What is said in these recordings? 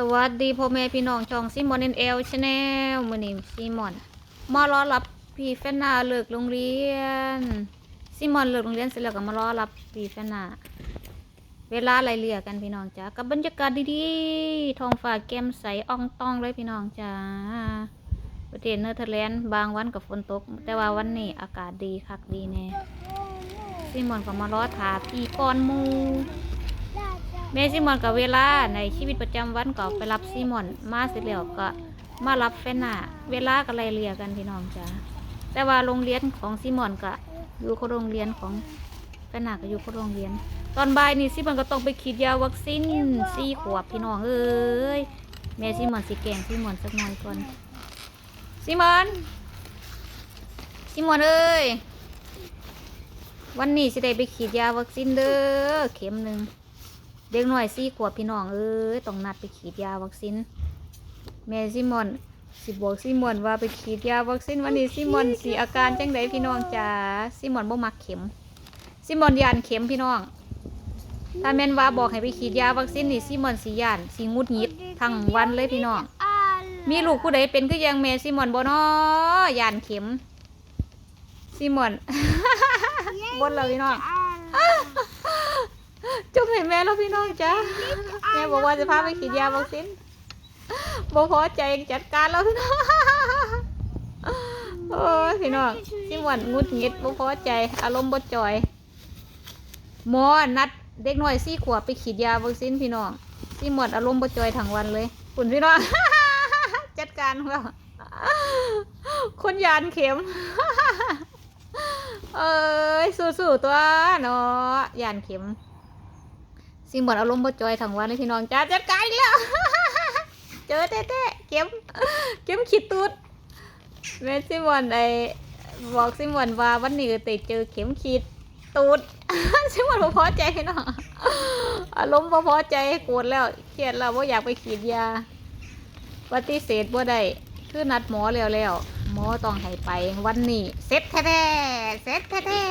สวัสดีพ่อแม่พี่น้องช่องซิมอนเอ็นเอลชาแนลมือนี้ซิมอนมารอรับพี่แฟนนาเลิกโรงเรียนซิมอนเลิกโรงเรียนเสร็จแล้วก็มารอรับพี่แฟนนาเวลาไล่เลี่ยกันพี่น้องจ้ากับบรรยากาศดีๆทองฟ้าแก้มใสอ่องตองเลยพี่น้องจ้าประเทศเนเธอร์แลนด์บางวันกับฝนตก แต่ว่าวันนี้อากาศดีคักดีแน่ซิมอนก็มารอถาพี่ก่อนมู แม่ซิมอนกับเวลาในชีวิตประจำวันก็ไปรับซิมอนมาเสร็จแล้วก็มารับแฟนหน้าเวลาก็ไล่เลียกันพี่น้องจ้าแต่ว่าโรงเรียนของซิมอนก็อยู่คนโรงเรียนของแฟนหน้าก็อยู่คนโรงเรียน ตอนบ่ายนี่ซิมอนก็ต้องไปฉีดยาวัคซีนสี่ขวบพี่น้องเอ้ยแม่ซิมอนสิแกล้งซิมอนสักหน่อยก่อนซิมอนซิมอนเอ้ยวันนี้สิได้ไปฉีดยาวัคซีนเด้อเข็มหนึ่ง เด็กหน่อยสี่ขวบพี่น้องเอ้ยต้องนัดไปฉีดยาวัคซีนแม่ซิมอนสิบอกซิมอนว่าไปฉีดยาวัคซีนวันนี้ซิมอนสีอาการจังไดพี่น้องจ้าซิมอนบ่มักเข็มซิมอนยานเข็มพี่น้อง ถ้าแม่นว่าบอกให้ไปฉีดยาวัคซีนนี่ซิมอนสียานสีงุดหงิดทั้งวันเลยพี่น้อง มีลูกผู้ใดเป็นคือยังแม่ซิมอนบ่น้อยานเข็มซิมอนบ่นเลยพี่น้อง จุ๊บเห็นแม่แล้วพี่น้องจ้าแม่บอกว่าจะพาไปฉีดยาวัคซีนบ่พอใจจัดการแล้วพี่น้องโอ้ยพี่น้องซิมวันงุดงิดบ่พอใจ อารมณ์บ่จอยหมอนัดเด็กน้อยสี่ขวบไปฉีดยาวัคซีนพี่น้องซิมวันอารมณ์บ่จอยทั้งวันเลยคุณพี่น้องจัดการของเราคนยานเข็ม เอ้ยสู้ๆตัวเนาะยานเข็ม สิเหมือนอารมณ์บ่จอยทั้งวันเลยพี่น้องจ้าจัดการอีกแล้ว เจอเต้ๆเก็บเก็บขีดตูดแม่ซิมอนไอบอกซิมอนว่าวันนี้ติดเจอเข็มขีดตูดซิมอนบ่พอใจพี่น้องอารมณ์บ่พอใจโกรธแล้วเครียดแล้วว่าอยากไปขีดยาปฏิเสธบ่ได้คือนัดหมอแล้วแล้วหมอต้องให้ไปวันนี้เสร็จแท้ๆเสร็จแท้ๆ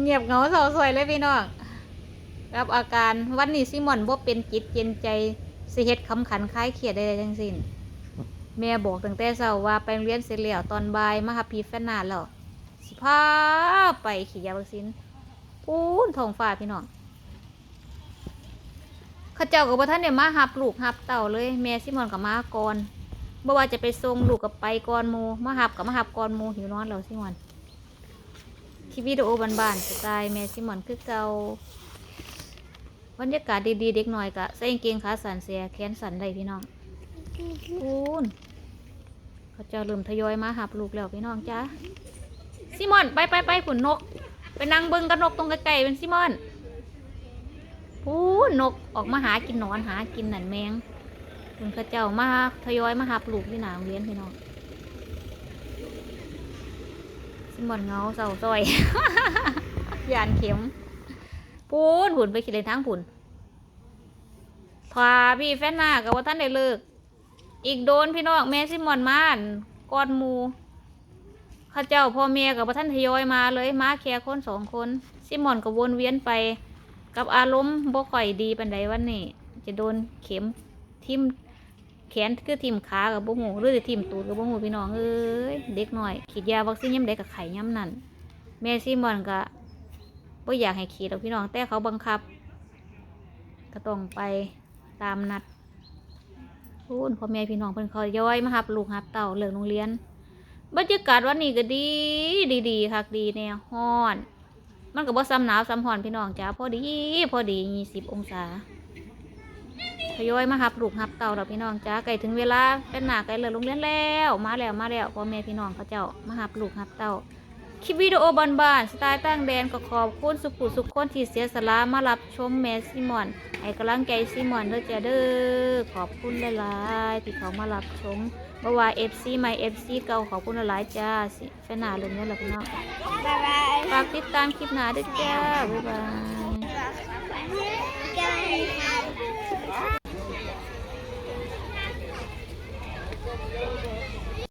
เงียบเหงาเศร้าสวยเลยพี่น้องรับอาการวันนี้ซิมอนบ่เป็นจิตเย็นใจสิเฮ็ดคำขันคล้ายเครียดใดๆทั้งสิ้นแม่บอกตั้งแต่เช้าว่าไปเรียนเสร็จแล้วตอนบ่ายมาหาพี่แฟนนาแล้วสิพาไปฉีดยาวัคซีนปูนทองฟ้าพี่น้องข้าเจ้ากับบ่ท่านเนี่ยมาหับลูกหับเต่าเลย แม่ซิมอนกับมาก่อนบ่ว่าจะไปส่งลูกกับไปก่อนหมูมาหับกับมาหับก่อนหมูหิวนอนแล้วซิมอน คลิปวิดีโอบานๆสไตล์แม่ซิมอนคือเก่าบรรยากาศดีๆเด็กหน่อยกะใส่กางเกงขาสันเสียแขนสันได้พี่น้องคูณเขาเจะเริ่มทยอยมาหับลูกแล้วพี่น้องจ้าซิมอนไปไปไปขุนนกไปนั่งเบิ้งกับนกตรงไกลๆเป็นซิมอนพูนนกออกมาหากินนอนหากินหนันแมงคุณเขาเจ้ามาทยอยมาหับลูกที่หนาโรงเรียนพี่น้อง ซิมอนเงาเศร้าซอย ยานเข็มปูนผุนไปขี่เลนทางผุนพาพี่แฟนหน้ากับว่าท่านได้เลิก อีกโดนพี่น้องแม่ซิมอนมานกอดมูข้าเจ้าพ่อเมียกับว่าท่านทยอยมาเลยมาแค่คนสองคน ซิมอนก็วนเวียนไป กับอารมณ์บ่ค่อยดีปันใดวันนี้จะโดนเข็มทิ่ม แขนคือทิมขากับบ่หูหรือจะทิมตูดกับบ่หูพี่น้องเอ้ยเด็กหน่อยขีดยาวัคซีนย้ำใดกับไข่ย้ำนั่นแม่ซิมอนก็บ่อยากให้ขีดหรอกพี่น้องแต่เขาบังคับ ก็ต้องไปตามนัดพูนพ่อแม่พี่น้องเพิ่นเขาย้อยมาหับลูกหับเต่าเลิกโรงเรียน บรรยากาศวันนี้ก็ดีดีดีคักดีแน่ฮ้อน มันก็บ่ซ้ำหนาวซ้ำฮ้อนพี่น้องจ้าพอดีพอดียี่สิบองศา ทยอยมาหับลูกหับเต่าเราพี่น้องจ้าไก่ถึงเวลาเป็นหนาไก่เลิกโรงเรียนแล้ว มาแล้วมาแล้วพ่อแม่พี่น้องเขาเจ้ามาหับลูกหับเต่าคลิปวิดีโอบานๆสไตล์ตั้งแดนก็ขอบคุณสุขุสุขคนที่เสียสละมารับชมแม่ซิมอนให้กำลังใจซิมอนเด้อจ้าเด้อขอบคุณหลายๆที่เขามารับชมบ่ว่าเอฟซีใหม่เอฟซีเก่าขอบคุณหลายๆจ้าสิแฟนหนาเรื่องนี้แหละพี่น้องบ๊ายบายฝากติดตามคลิปหน้าด้วยจ้าบ๊ายบายบ๊ายบาย